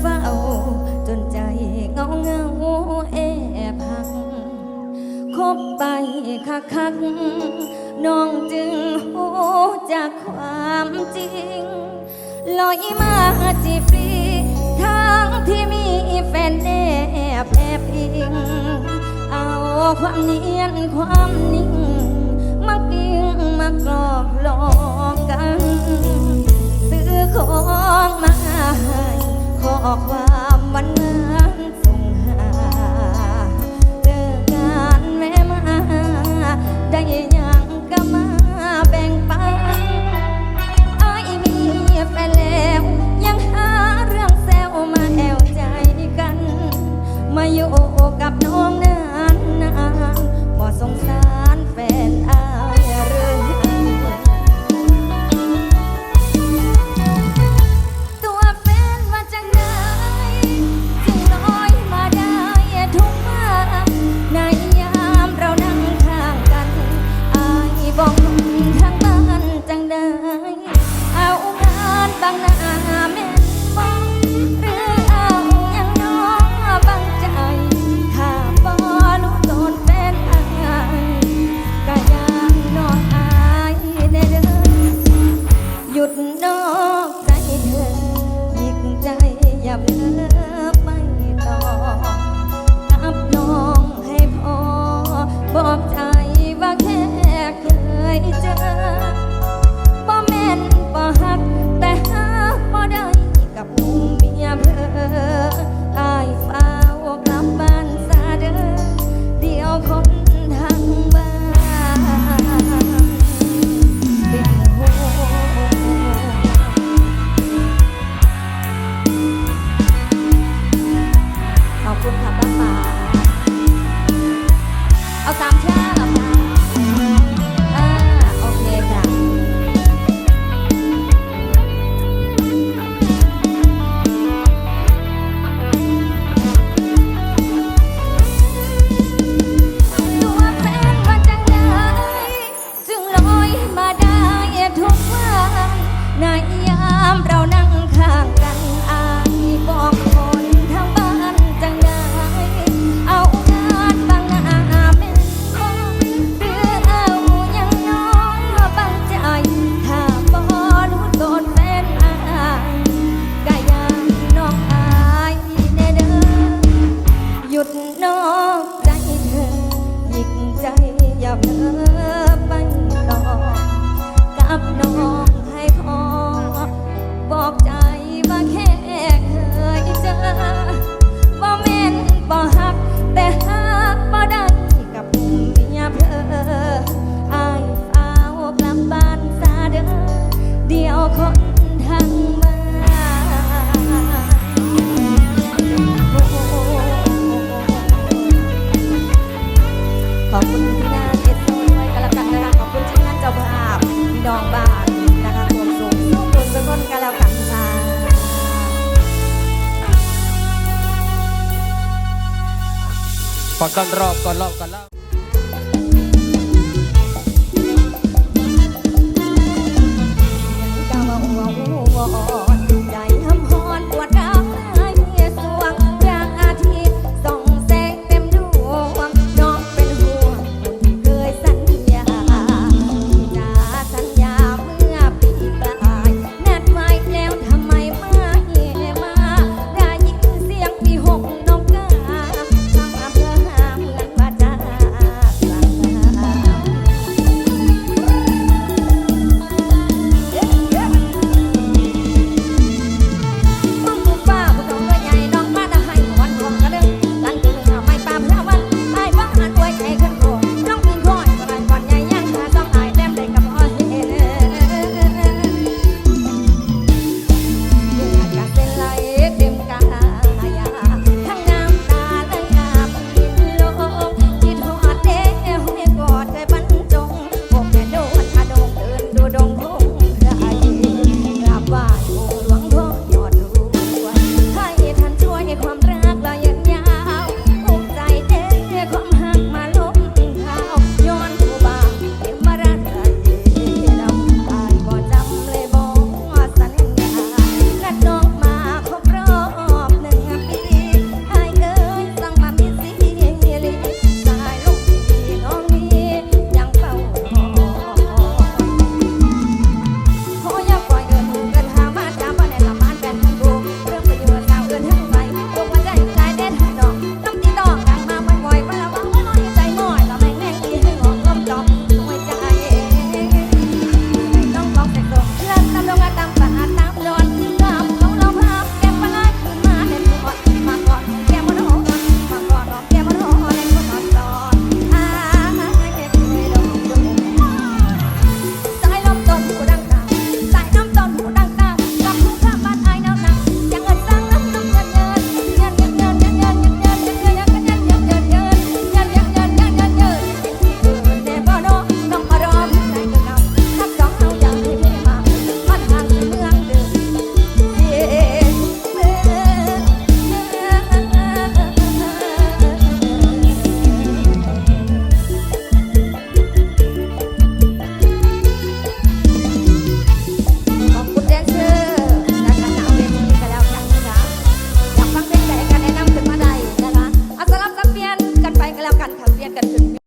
เฝ้า จนใจเงาเงาแอบหัก คบไปคักคักน้องจึงหูจากความจริง ลอยมาจีฟรีทางที่มีแฟนแอบแอบอิง เอาความเนียนความนิ่ง มากิ้งมากรอกหลอกกัน ซื้อของมา ขอความวันงาน อกใจว่าแค่เคยเจอบ่แม่นบ่ฮัก แต่หาบ่ได้กับหนุ่มเมียเพออายฟ้าวกลับบ้านซาเด้อเดียวคนทางบ้านเป็นห่วงขอบคุณค่ะป้าป๋า เอาสามชาเหรอคะอ่าโอเคค่ะตัวแฟนมาจากไหนจึงลอยมาได้ทุกวันใน ปากก่อนรอบก่อนรอบก่อนรอบ